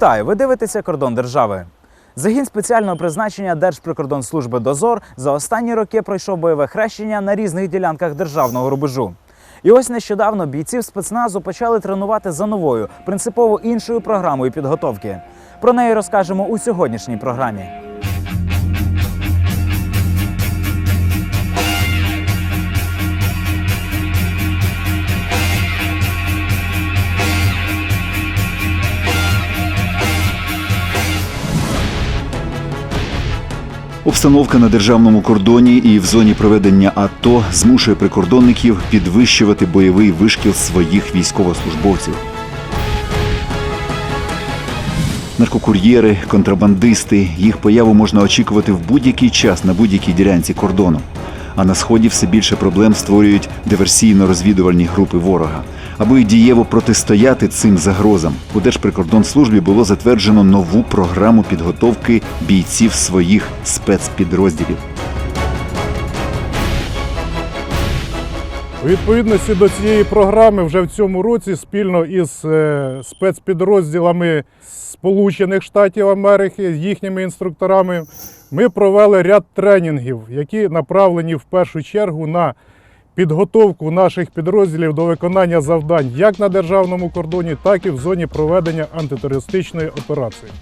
Вітаю! Ви дивитеся кордон держави. Загін спеціального призначення Держприкордонслужби Дозор за останні роки пройшов бойове хрещення на різних ділянках державного рубежу. І ось нещодавно бійців спецназу почали тренувати за новою, принципово іншою програмою підготовки. Про неї розкажемо у сьогоднішній програмі. Обстановка на державному кордоні і в зоні проведення АТО змушує прикордонників підвищувати бойовий вишкіл своїх військовослужбовців. Наркокур'єри, контрабандисти, їх появу можна очікувати в будь-який час на будь-якій ділянці кордону. А на сході все більше проблем створюють диверсійно-розвідувальні групи ворога. Аби дієво протистояти цим загрозам, у Держприкордонслужбі було затверджено нову програму підготовки бійців своїх спецпідрозділів. У відповідності до цієї програми вже в цьому році спільно із е, спецпідрозділами Сполучених Штатів Америки, з їхніми інструкторами, ми провели ряд тренінгів, які направлені в першу чергу на підготовку наших підрозділів до виконання завдань як на державному кордоні, так і в зоні проведення антитерористичної операції.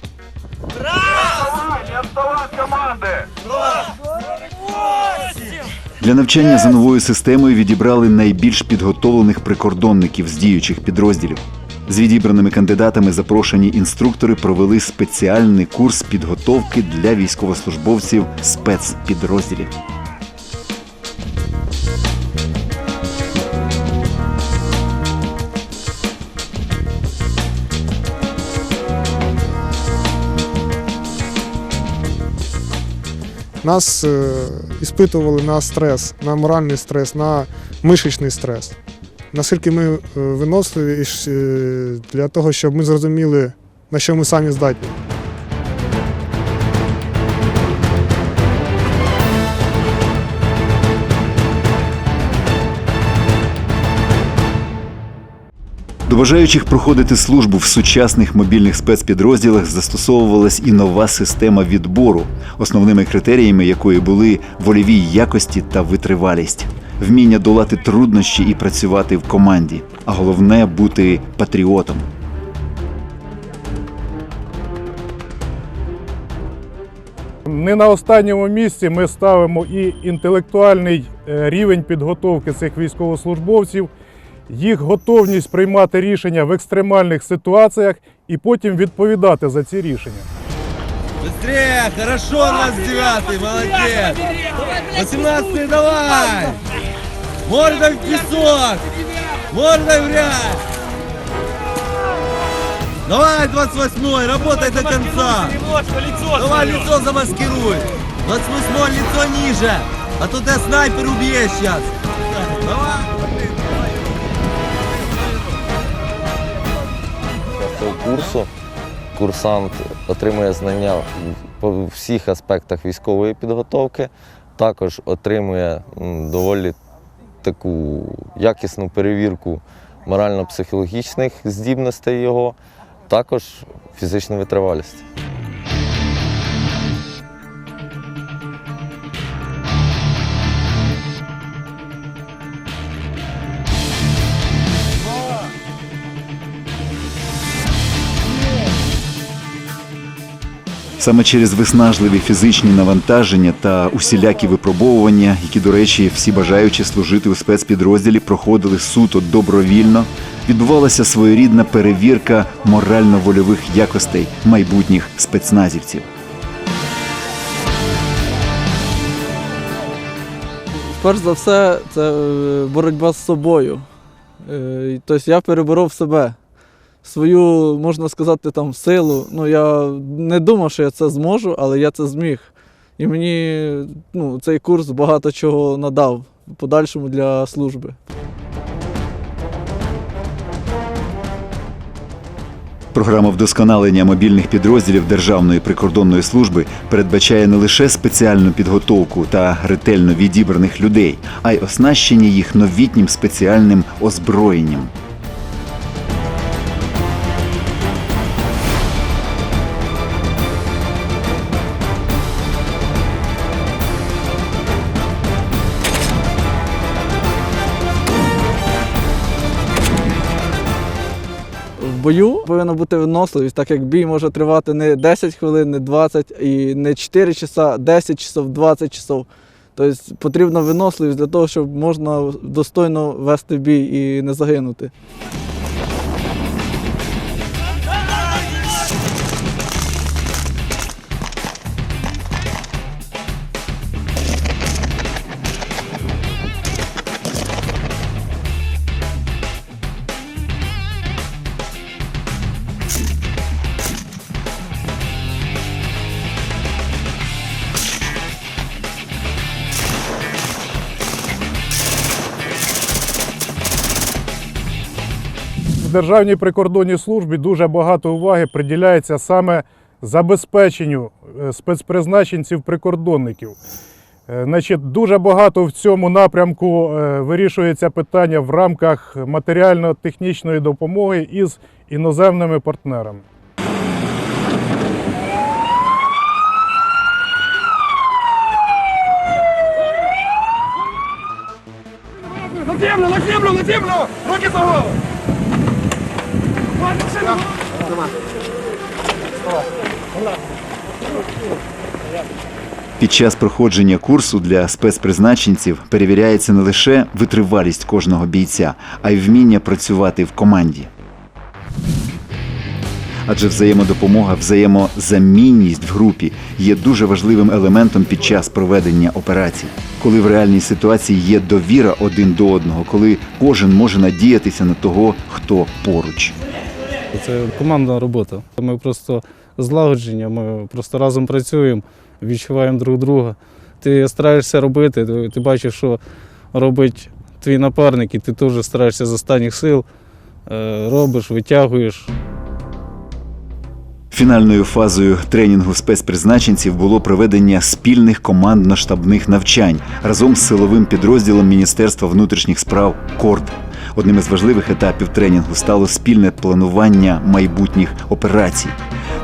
Для навчання за новою системою відібрали найбільш підготовлених прикордонників з діючих підрозділів. З відібраними кандидатами запрошені інструктори провели спеціальний курс підготовки для військовослужбовців спецпідрозділів. Нас е, іспитували на стрес, на моральний стрес, на мишечний стрес. Наскільки ми е, виносливі е, для того, щоб ми зрозуміли, на що ми самі здатні. До бажаючих проходити службу в сучасних мобільних спецпідрозділах застосовувалась і нова система відбору, основними критеріями якої були вольові якості та витривалість, вміння долати труднощі і працювати в команді, а головне бути патріотом. Не на останньому місці ми ставимо і інтелектуальний е, рівень підготовки цих військовослужбовців, їх готовність приймати рішення в екстремальних ситуаціях і потім відповідати за ці рішення. Быстрее! Хорошо у нас девятый, молодец! 18 давай! Мордой в песок! Мордой в грязь! Давай, 28 работай до конца! Давай лицо замаскируй! 28 лицо ниже! А то тебя снайпер убьет сейчас! Курсу курсант отримує знання по всіх аспектах військової підготовки, також отримує доволі таку якісну перевірку морально-психологічних здібностей його, також фізичну витривалість. Саме через виснажливі фізичні навантаження та усілякі випробовування, які, до речі, всі бажаючі служити у спецпідрозділі проходили суто добровільно, відбувалася своєрідна перевірка морально-вольових якостей майбутніх спецназівців. Перш за все, це е, боротьба з собою. Е, Тобто я переборов себе, свою, можна сказати, там, силу. Ну, я не думав, що я це зможу, але я це зміг. І мені ну, цей курс багато чого надав подальшому для служби. Програма вдосконалення мобільних підрозділів Державної прикордонної служби передбачає не лише спеціальну підготовку та ретельно відібраних людей, а й оснащення їх новітнім спеціальним озброєнням. Бою повинна бути виносливість, так як бій може тривати не 10 хвилин, не 20 і не 4 часа, 10 часов, 20 часов. Тобто потрібна виносливість для того, щоб можна достойно вести бій і не загинути. Державній прикордонній службі дуже багато уваги приділяється саме забезпеченню е, спецпризначенців-прикордонників. Е, Значить, дуже багато в цьому напрямку е, вирішується питання в рамках матеріально-технічної допомоги із іноземними партнерами. Під час проходження курсу для спецпризначенців перевіряється не лише витривалість кожного бійця, а й вміння працювати в команді. Адже взаємодопомога, взаємозамінність в групі є дуже важливим елементом під час проведення операцій, коли в реальній ситуації є довіра один до одного, коли кожен може надіятися на того, хто поруч. Це командна робота. Ми просто злагодження, ми просто разом працюємо, відчуваємо друг друга. Ти стараєшся робити, ти, бачиш, що робить твій напарник, і ти теж стараєшся з останніх сил, е, робиш, витягуєш. Фінальною фазою тренінгу спецпризначенців було проведення спільних командно-штабних навчань разом з силовим підрозділом Міністерства внутрішніх справ КОРД. Одним із важливих етапів тренінгу стало спільне планування майбутніх операцій.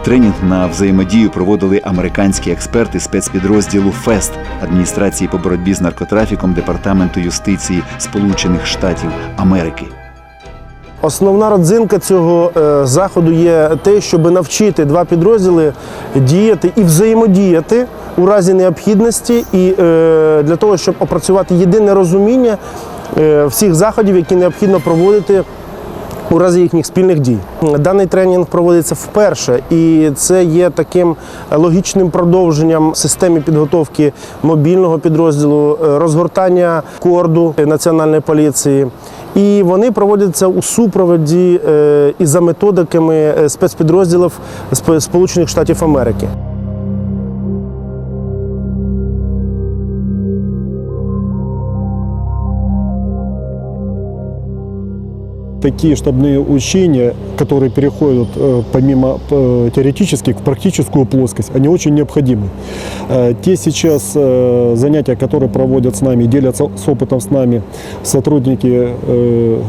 Тренінг на взаємодію проводили американські експерти спецпідрозділу ФЕСТ адміністрації по боротьбі з наркотрафіком Департаменту юстиції Сполучених Штатів Америки. Основна родзинка цього е, заходу є те, щоб навчити два підрозділи діяти і взаємодіяти у разі необхідності, і е, для того, щоб опрацювати єдине розуміння всіх заходів, які необхідно проводити. У разі їхніх спільних дій даний тренінг проводиться вперше, і це є таким логічним продовженням системи підготовки мобільного підрозділу, е, розгортання корду національної поліції. І вони проводяться у супроводі е, і за методиками е, спецпідрозділів Сп- Сполучених Штатів Америки. Такие штабные учения, которые переходят э, помимо э, теоретических в практическую плоскость, они очень необходимы. Э, Те сейчас занятия, которые проводят с нами, делятся с опытом с нами сотрудники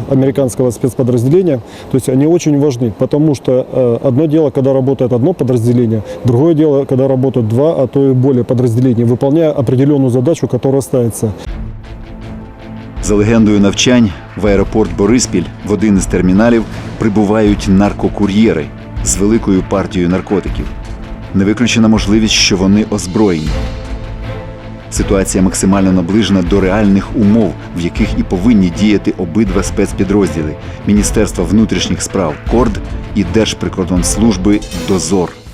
американского спецподразделения, то есть они очень важны, потому что одно дело, когда работает одно подразделение, другое дело, когда работают два, а то и более подразделений, выполняя определенную задачу, которая ставится. За легендою навчань в аеропорт Бориспіль в один із терміналів прибувають наркокур'єри з великою партією наркотиків. Не виключена можливість, що вони озброєні. Ситуація максимально наближена до реальних умов, в яких і повинні діяти обидва спецпідрозділи Міністерства внутрішніх справ КОРД і Держприкордонслужби Дозор.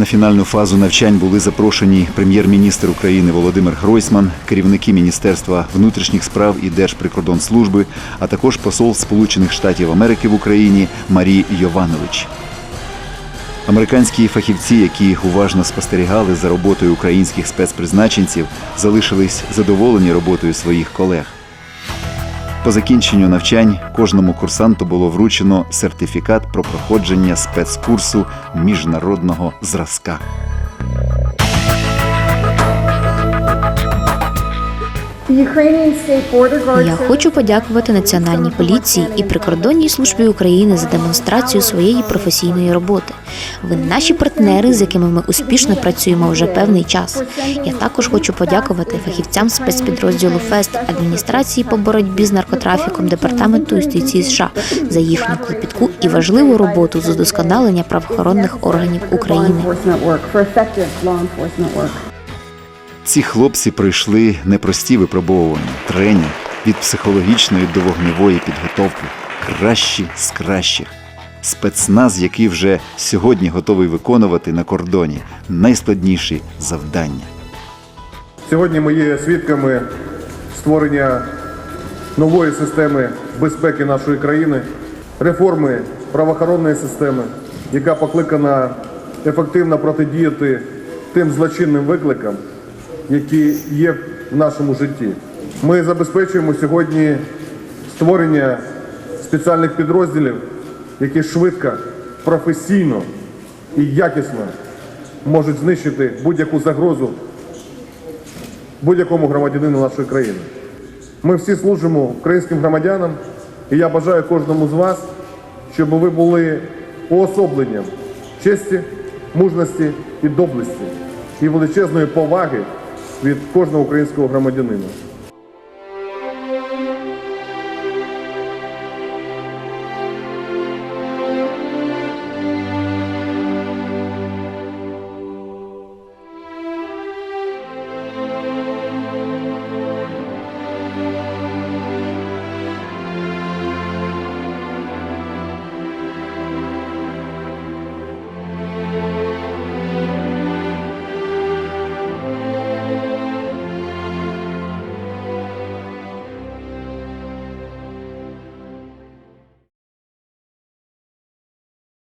На фінальну фазу навчань були запрошені прем'єр-міністр України Володимир Гройсман, керівники Міністерства внутрішніх справ і Держприкордонслужби, а також посол Сполучених Штатів Америки в Україні Марі Йованович. Американські фахівці, які уважно спостерігали за роботою українських спецпризначенців, залишились задоволені роботою своїх колег. По закінченню навчань кожному курсанту було вручено сертифікат про проходження спецкурсу міжнародного зразка. Я хочу подякувати Національній поліції і прикордонній службі України за демонстрацію своєї професійної роботи. Ви наші партнери, з якими ми успішно працюємо вже певний час. Я також хочу подякувати фахівцям спецпідрозділу ФЕСТ, адміністрації по боротьбі з наркотрафіком департаменту юстиції США за їхню клопітку і важливу роботу з удосконалення правоохоронних органів України. Ці хлопці пройшли непрості випробовування, тренінг від психологічної до вогневої підготовки. Кращі з кращих. Спецназ, який вже сьогодні готовий виконувати на кордоні найскладніші завдання. Сьогодні ми є свідками створення нової системи безпеки нашої країни, реформи правоохоронної системи, яка покликана ефективно протидіяти тим злочинним викликам, які є в нашому житті. Ми забезпечуємо сьогодні створення спеціальних підрозділів, які швидко, професійно і якісно можуть знищити будь-яку загрозу будь-якому громадянину нашої країни. Ми всі служимо українським громадянам, і я бажаю кожному з вас, щоб ви були уособленням честі, мужності і доблесті і величезної поваги від кожного українського громадянина.